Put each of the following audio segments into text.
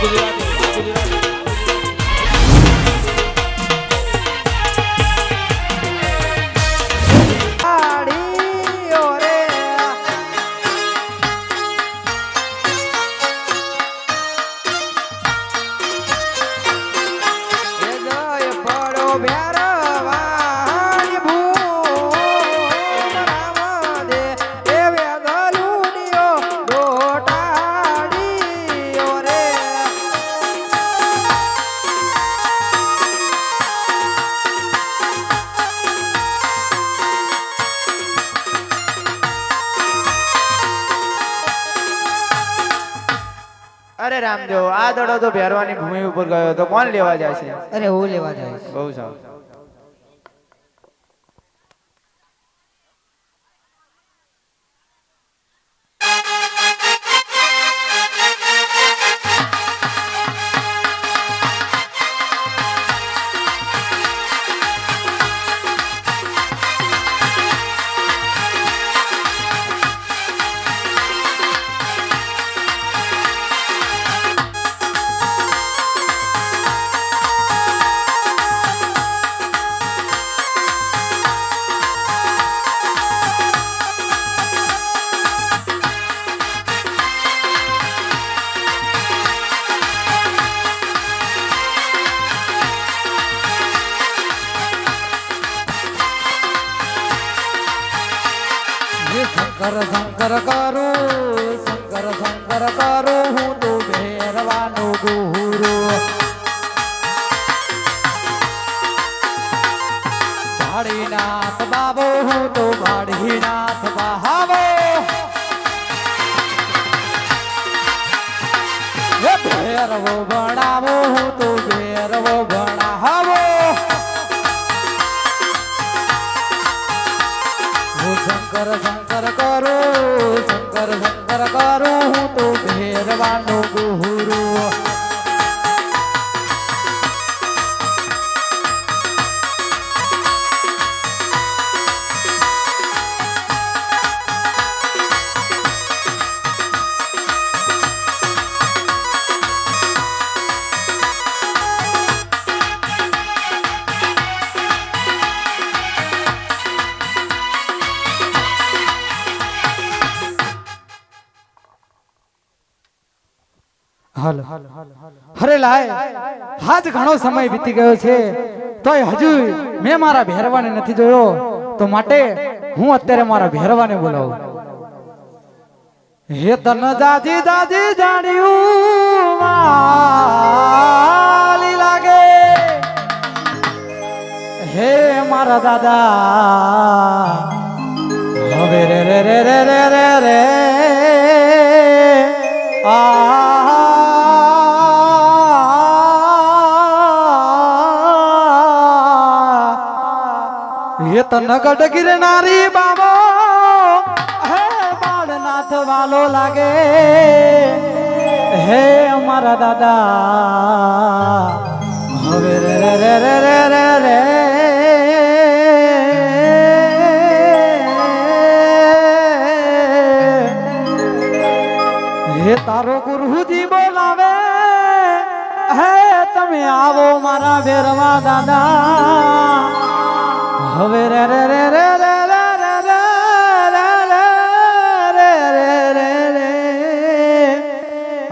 Good luck. તો ભેરવાની ભૂમિ ઉપર ગયો તો કોણ લેવા જાય છે? અરે હું લેવા જાય બહુ સારું. શંકર શંકર કરો, શંકર શંકર કરો, હું તો ભેરવાનો ગુરુ ભાડીનાથ બાબો, હું તો ભાડીનાથ બહાવો. ભેરવો ભણાવો, હું તો ભેરવો ભણાવો. શંકર શંકર કરું શંકર કરું હું તો ભેરવાનો ગુરુ લાય આજ ઘણો સમય વીતી ગયો છે. તોય હજુ મેં મારા ભેરવાને નથી જોયો. તો માટે હું અત્યારે મારા ભેરવાને બોલાવું. હે તન દાદી દાદી જાણ્યું લાગે. હે મારા દાદા. હવે રે રે રે રે રે રે રે. આ એ તન ગઢ ગિરનારી બાબો હે બાળનાથ વાલો લાગે હે અમારા દાદા હવે રે રે રે રે રે રે રે હે તારો ગુરુજી બોલાવે હે તમે આવો મારા ભેરવા દાદા હવે રે રે રે રે રે રે રે રે રે રે રે રે રે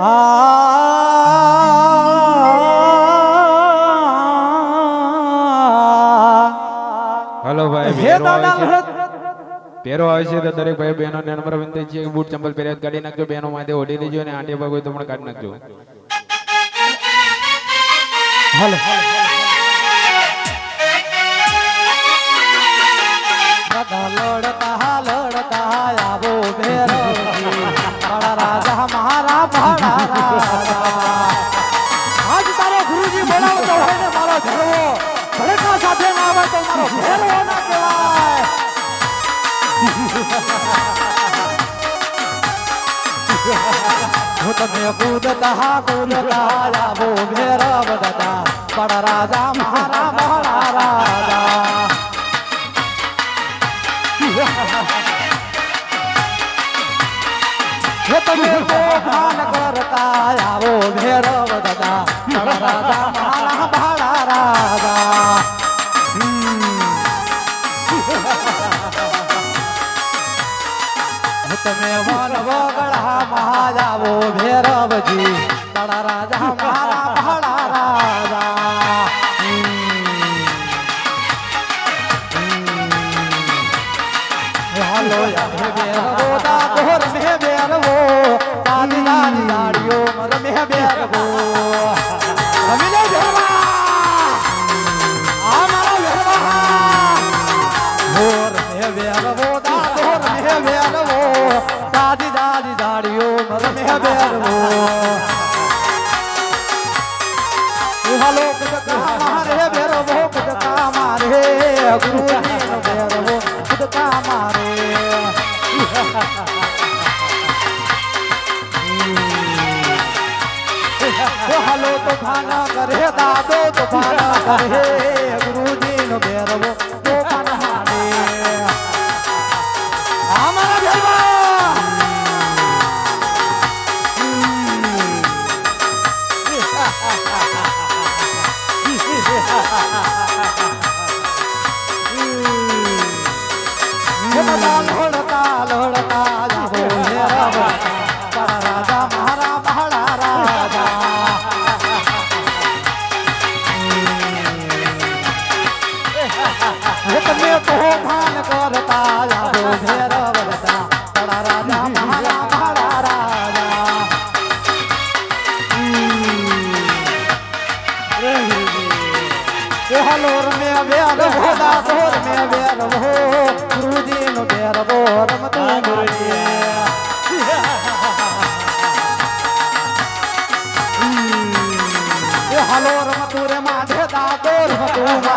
આ હલો ભાઈ હે ભેરો દાદા આવે છે આવે છે તો દરેક ભાઈ બહેનો ને નંબર વિનંતી છે કે બૂટ ચંપલ પહેર્યા કાઢી નાખજો બહેનો માથે ઓઢી લેજો અને આંટી ભાઈ હોય તો પણ કાઢી નાખજો હાલો બધા લડતા લડતા આવો ભેરવજી મારા રાજા મારા ભાડા રાજા. આજ તારો ગુરુજી બોલાવતો હોય ને મારો મારો હું રાજા મારા હે તમે ભાન કરતા આવો ભેરવ દાદા રાજા મારા ભાડા રાજા. તમે વગડા મહાજાવો મર મે બેરવો હાલો કુદકા મારે બેરવો કુદકા મારે ગુરુજી નો બેરવો કુદકા મારે ઓ હાલો તો ખાના કરે દાદો તો ખાના કરે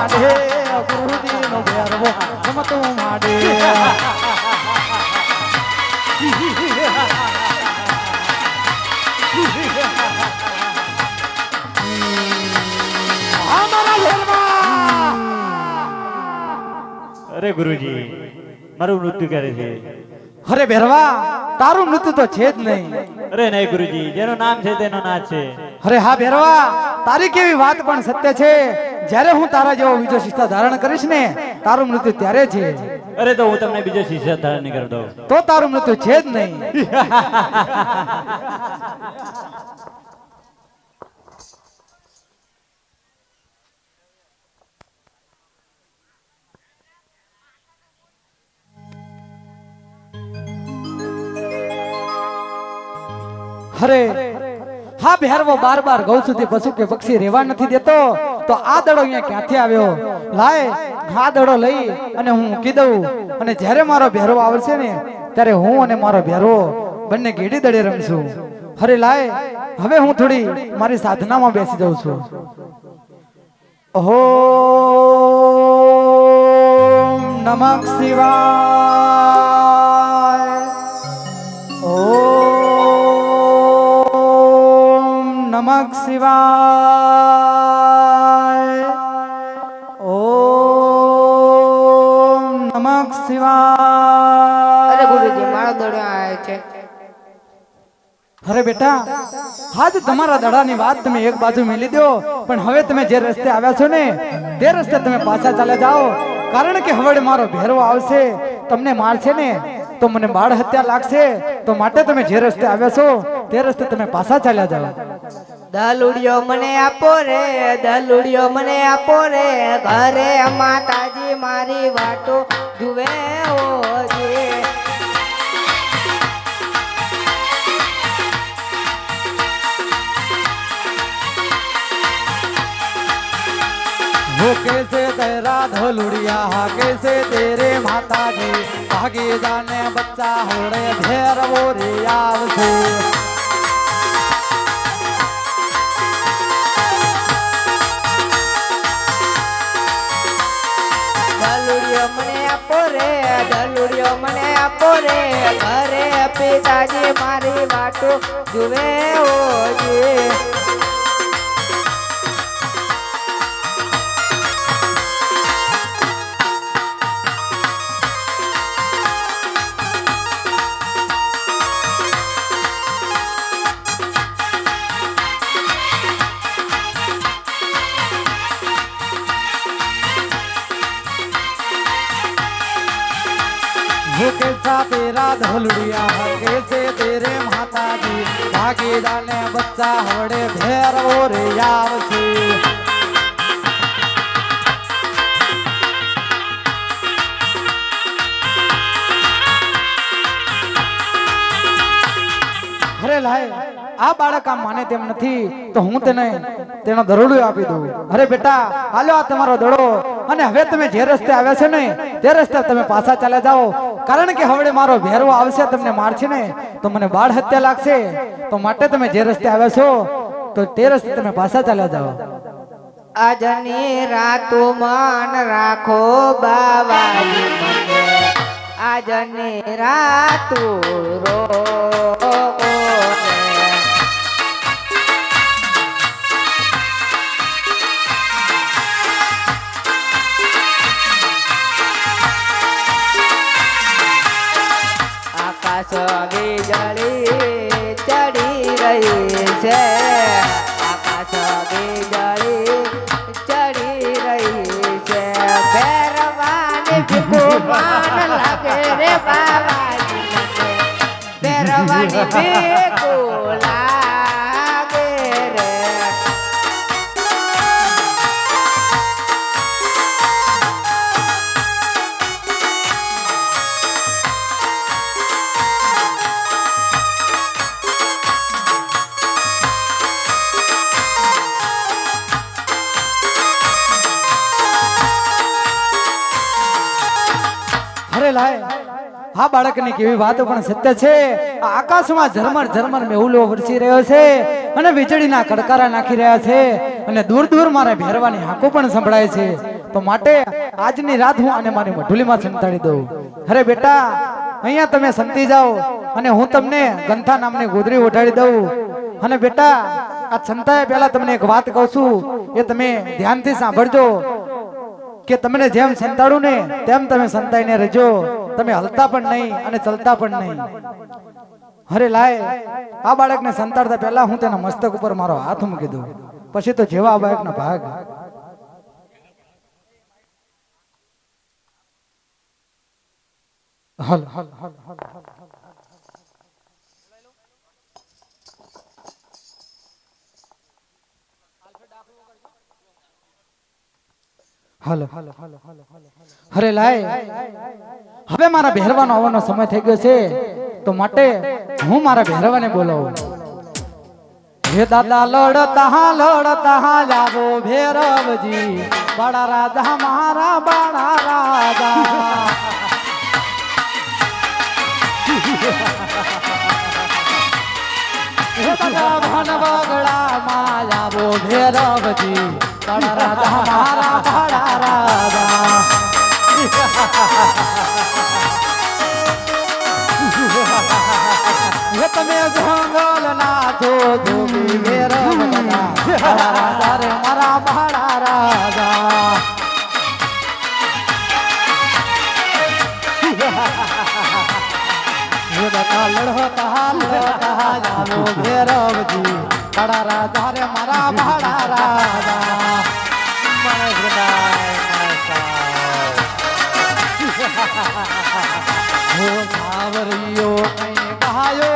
રમતું ગુરુજી નો રમતું અરે ગુરુજી મારું મૃત્યુ કરે છે? અરે ભેરવા તારું મૃત્યુ તો છે જ નહીં. અરે નહીં ગુરુજી જેનું નામ છે તેનો નાચ છે. અરે હા ભેરવા તારી કેવી વાત પણ સત્ય છે? જ્યારે હું તારા જેવો બીજો શિષ્ય ધારણ કરીશ ને તારું મૃત્યુ ત્યારે છે. અરે તો હું તમને બીજો શિષ્ય ધારણ નહીં કરી દઉં તો તારું મૃત્યુ છે જ નહીં. અરે હા ભેરવો બાર બાર ગૌ સુધી પશુ કે પક્ષી રહેવા નથી દેતો, તો આ દડો અહીંયા ક્યાંથી આવ્યો? લાય, આ દડો લઈ અને હું મૂકી દઉં. અને જ્યારે મારો ભેરવો આવશે ને, ત્યારે હું અને મારો ભેરવો બંને ઘેડી દડે રમશું. અરે લાય, હવે હું થોડી મારી સાધનામાં બેસી જાઉં છું. ઓહો, નમઃ શિવાય. શિવાય. ઓમ નમઃ શિવાય. અરે ગુરુજી મારો દોડ્યો આવે છે. અરે બેટા આજ તમારા દડાની વાત તમે એક બાજુ મેલી દો પણ હવે તમે જે રસ્તે આવ્યા છો ને તે રસ્તે તમે પાછા ચાલ્યા જાઓ. કારણ કે હવે મારો ભેરવો આવશે તમને મારશે ને તો મને બાળ હત્યા લાગશે તો માટે તમે જે રસ્તે આવ્યા છો તે રસ્તે તમે પાછા ચાલ્યા જાઓ. દલુડિયો મને આપો રે દલુડિયો મને આપો રે ઘરે માતાજી મારી વાટો જુએ ઓજી वो कैसे तेरा धोलुड़िया कैसे तेरे माता जी भागे जाने बच्चा होड़े भेर वो रे आवसे રે ધલુડિયો મને આપો રે ઘરે પિતાજી મારી વાટો જુએ ઓજી. ભાગીદાને બચ્ચા હવડે ભેર ઓરે આવશે અરે લાય, આ બાળક આમ માને તેમ નથી, તો હું તેને તેનો દરોડો આપી દઉં. અરે બેટા, હાલો આ તમારો દડો. અને હવે તમે જે રસ્તે આવ્યા છે ને, તે રસ્તે તમે પાછા ચાલ્યા જાઓ. કારણ કે હવે મારો ભેરવો આવશે, તમને મારશે ને તો મને બાળ હત્યા લાગશે. તો માટે તમે જે રસ્તે આવ્યા છો, તો તે રસ્તે તમે પાછા ચાલ્યા જાઓ. આજની રાતો માન રાખો બાવા આજની રાતો રો આકાશ વીજળી ચડી રહી છે. આકાશ વીજળી ચડી રહી છે. ભેરવાની ભીખુમાન લાગે રે બાબાજી ભેરવાની ભીખુ અરે લાય. આ બાળકની કેવી વાતો પણ સત્ય છે. આકાશમાં ઝરમર ઝરમર મેહુલો વરસી રહ્યો છે અને વીજળીના કડકારા નાખી રહ્યા છે અને દૂર દૂર મારે ભેરવાની હાકો પણ સંભળાય છે. તો માટે આજની રાત હું આને મારી મઢુલીમાં સંતાડી દઉં. અરે બેટા, અહીંયા તમે સંતી જાઓ અને હું તમને ગંથા નામની ગોદરી ઓઢાડી દઉં. અને બેટા, આ સંતાએ પહેલા તમને એક વાત કહું છું. એ તમે ધ્યાનથી સાંભળજો. કે તમને જેમ સંતાડું ને, તેમ તમે સંતાઈને રહેજો. તમે હલતા પણ નહીં અને ચલતા પણ નહીં. અરે લાય, આ બાળકને સંતાડતા પહેલા હું તેના મસ્તક ઉપર મારો હાથ મૂકી દઉં. પછી તો જેવા આ બાળકના ભાગ. હલ હલ હલ હલ હલ. હલો. અરે લાય. હવે મારા ભેરવાનો આવવાનો સમય થઈ ગયો છે. તો માટે હું મારા ભેરવાને બોલાવું. હે દાદા, લડતા લડતા લાવો ભેરવજી. બડા રાધા મારા બડા રાજા. હે દાદા ભન બગડા માં જાવો ભેરવજી બડા રાજા મારા બડા રાજા તમે જંગલ ના છો જોગી મેર ભેરવજી બડા રાજા રે મારા ભાડા રાજા. હો સાવરિયો કઈ ગાયો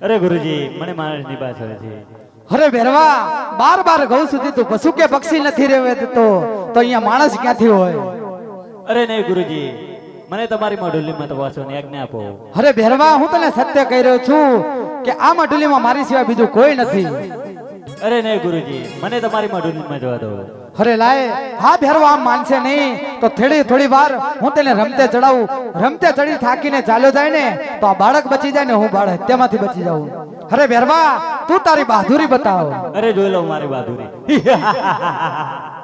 અરે ગુરુજી મને માણસની પાછળ છે. અરે ભેરવા બાર બાર ઘઉં સુધી તું પશુ કે પક્ષી નથી રહેવે તો તો અહીંયા માણસ ક્યાંથી હોય? અરે નહીં ગુરુજી. મને તમારી મોઢુલીમાં ને આજ્ઞા આપો. અરે ભેરવા હું તને સત્ય કહી રહ્યો છું કે આ મઢુલીમાં મારી સિવાય બીજું કોઈ નથી. અરે નહીં ગુરુજી મને તમારી મોઢુલીમાં જવા દો. અરે લાય હા ભેરવા આમ માનશે નહીં. તો થોડી થોડી વાર હું તેને રમતે ચડાવું. રમતે ચડી થાકીને ચાલ્યો જાય ને તો આ બાળક બચી જાય ને હું બાળક તેમાંથી બચી જાઉં. અરે ભેરવા તું તારી બહાદુરી બતાવ. અરે જોઈ લો મારી બહાદુરી.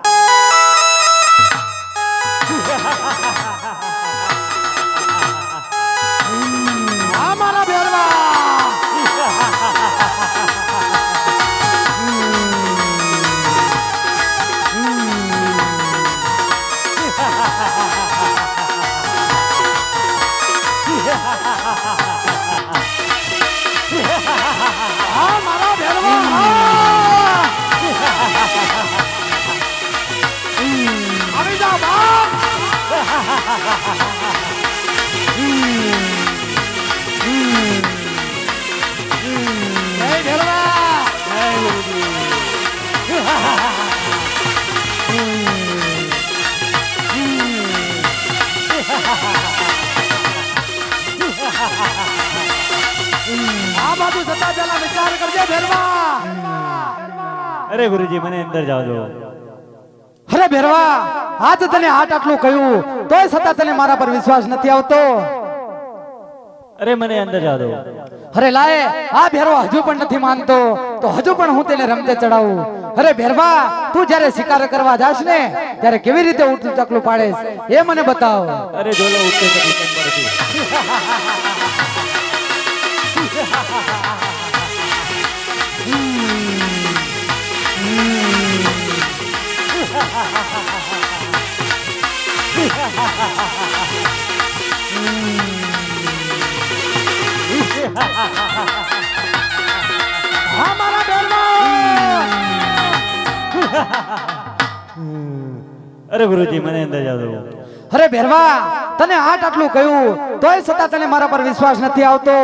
આ સતા જલા વિચાર કરજે ભેરવા. અરે ગુરુજી મને અંદર જાવ દો અરે ભેરવા આજ તને આટ આટલું કહ્યું. તોય છતાં તને મારા પર વિશ્વાસ નથી આવતો. અરે મને અંદર જાવ દો અરે લાય આ ભેરવા હજુ પણ નથી માનતો. તો હજુ પણ હું તેને રમતે ચડાવું. અરે ભેરવા તું જ્યારે શિકાર કરવા જાશ ને ત્યારે કેવી રીતે ઉઠતું ચકલું પાડે? એ મને બતાવ. અરે જોલો ઉઠતું ચકલું અરે ગુરુજી, મને અરે ભેરવા, તને આટ આટલું કહ્યું, તોય છતાં તને મારા પર વિશ્વાસ નથી આવતો.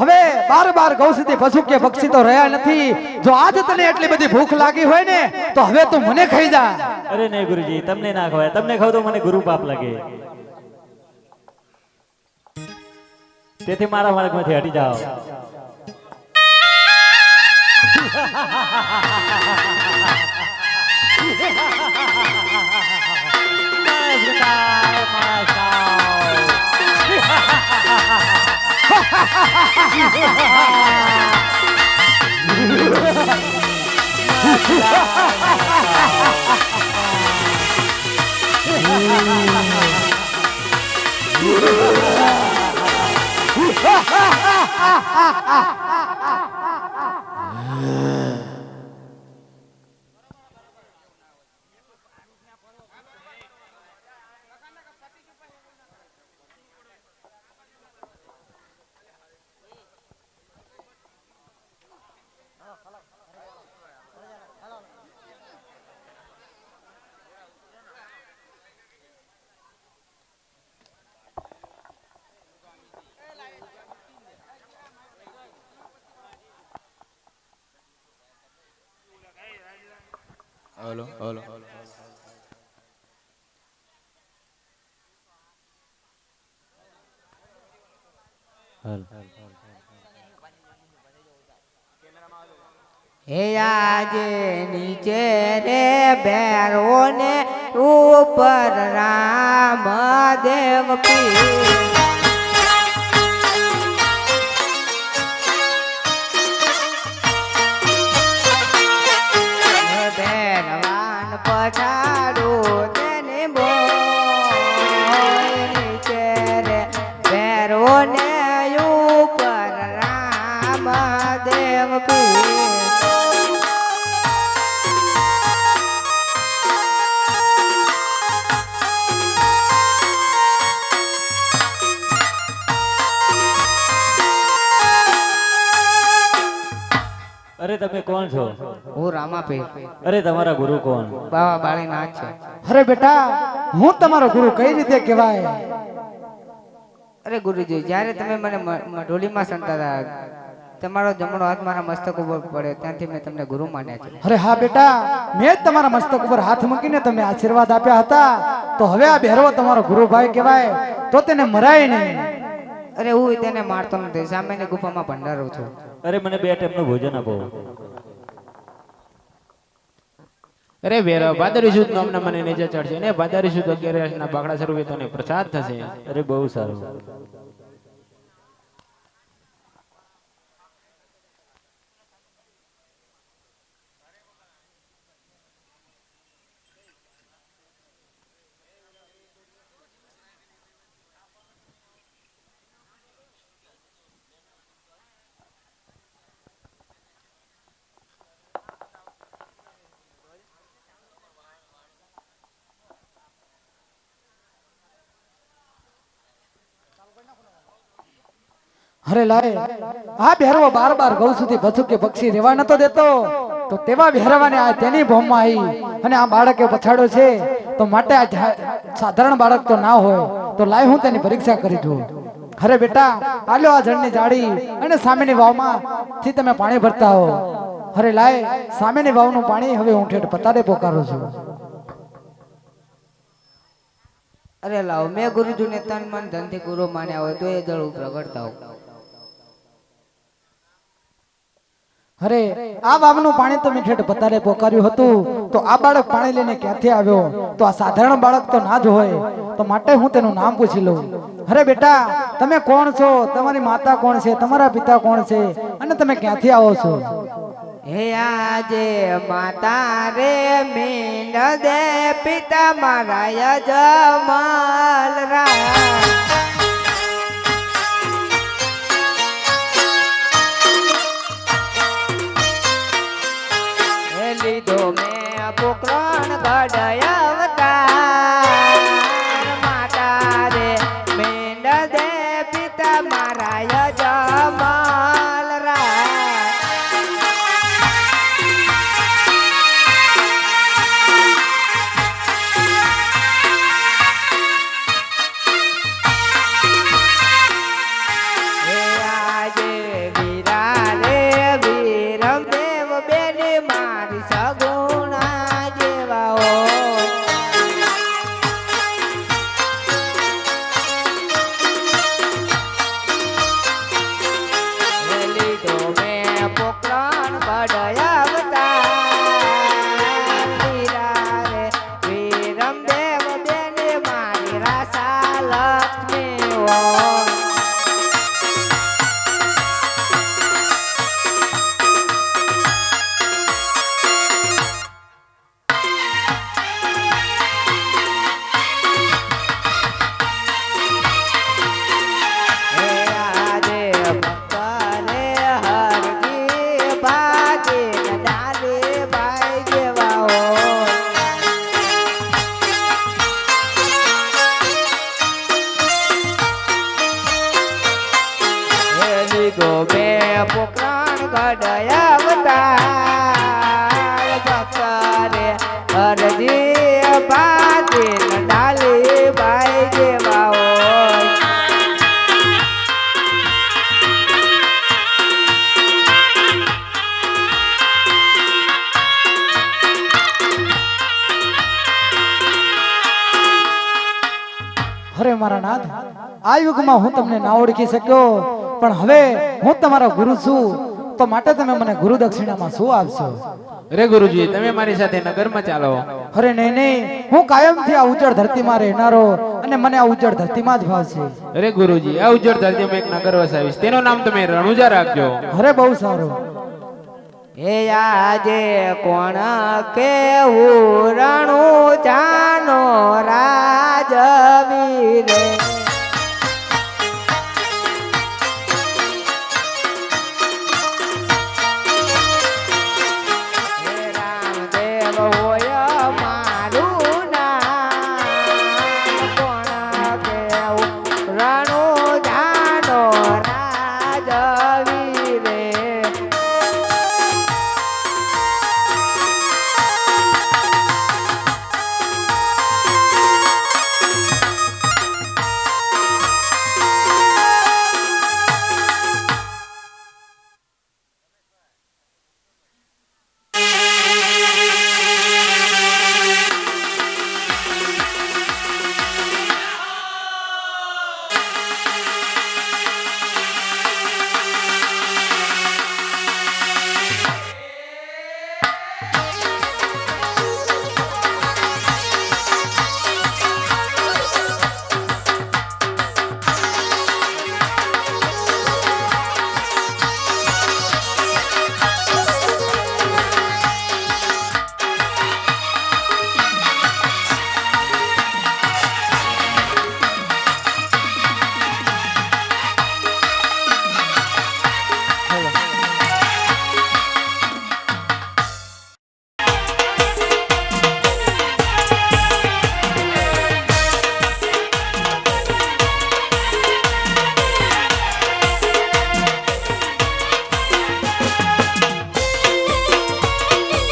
હવે બાર બાર ગૌ સુધી પશુ કે પક્ષી તો રહ્યા નથી. જો આજ તને એટલી બધી ભૂખ લાગી હોય ને તો હવે તું મને ખાઈ જા. અરે નહીં ગુરુજી તમને ના ખવાય. તમને ખાવ તો મને ગુરુ પાપ લાગે. તેથી મારા માર્ગમાંથી હટી જાઓ. Ha ha ha ha ha ha! Hello hello hey આજે નીચે રે બેરો ને ઉપર રામ દેવ પીર તમે કોણ છો? હું રામાપીર. અરે તમારા ગુરુ કોણ? બાવા બાળીનાથ છે. અરે બેટા હું તમારો ગુરુ કઈ રીતે કહેવાય? અરે ગુરુજી જ્યારે તમે મને ઢોલીમાં સંતા હતા તમારો જમણો હાથ મારા મસ્તક ઉપર પડ્યો ત્યાંથી મેં તમને ગુરુ માન્યા છે. અરે હા બેટા મેં જ તમારા મસ્તક ઉપર હાથ મૂકીને તમને આશીર્વાદ આપ્યા હતા. તો હવે આ બહેરવો તમારો ગુરુભાઈ કહેવાય તો તેને મરાય નહીં. અરે હું તેને મારતો નથી સામેની ગુફામાં ભંડારું છું. અરે મને બે ટાઈમનું ભોજન આપો. અરે વેરા ભાદરી સુદ નામના મને નીચે ચડશે. ને ભાદરી સુદ અગિયાર ના બાકડા સ્વરૂપે તને પ્રસાદ થશે. અરે બહુ સારું. અરે લાય, આ ભેરવો બાર બાર ગૌ સુધી ભસુક પક્ષી રેવા નતો દેતો. તો તેવા ભેરવાને આ તેની ભોમમાં આવી અને આ બાળકે પછાડો છે. તો માટે આ સાધારણ બાળક તો ના હોય. તો લાય હું તેની પરીક્ષા કરી દઉં. અરે બેટા આલો આ જળની જાળી અને સામેની વાવમાં થી તમે પાણી ભરતા હો. અરે લાય, સામેની વાવનું પાણી હવે હું ઠેઠ પતારે પોકારું છું. અરે લાવ, મેં ગુરુજીને તન મન ધનથી ગુરુ માન્યા હોય, તો એ જળ પ્રગટતા રગડતા હો અરે, આ વાવનું પાણી તમે મીઠેઠ પતારે પોકાર્યું હતું. તો આ બાળક પાણી લઈને ક્યાંથી આવ્યો? તો આ સાધારણ બાળક તો ના જ હોય. તો માટે હું તેનું નામ પૂછી લઉં. અરે બેટા, તમે કોણ છો? તમારી માતા કોણ છે? તમારા પિતા કોણ છે? અને તમે ક્યાંથી આવો છો? હે આજે માતા રે મીન દે, પિતા મારા યજમાલ રા i'm padaya આ યુગમાં હું તમને ના ઓળખી શક્યો પણ હવે હું તમારો ગુરુ છું તો માટે તમે મને ગુરુ દક્ષિણામાં શું આપશો? અરે ગુરુજી તમે મારી સાથે નગરમાં ચાલો. અરે નહીં નહીં હું કાયમથી આ ઉજ્જડ ધરતીમાં રહેનારો અને મને આ ઉજ્જળ ધરતીમાં જ ભાવશે. અરે ગુરુજી આ ઉજ્જળ ધરતીમાં એક નગર વસાવીશ. તેનું નામ તમે રણુજા રાખજો. અરે બહુ સારું. હે આજે કોણ કેવું રણું જાનો રાજવીરે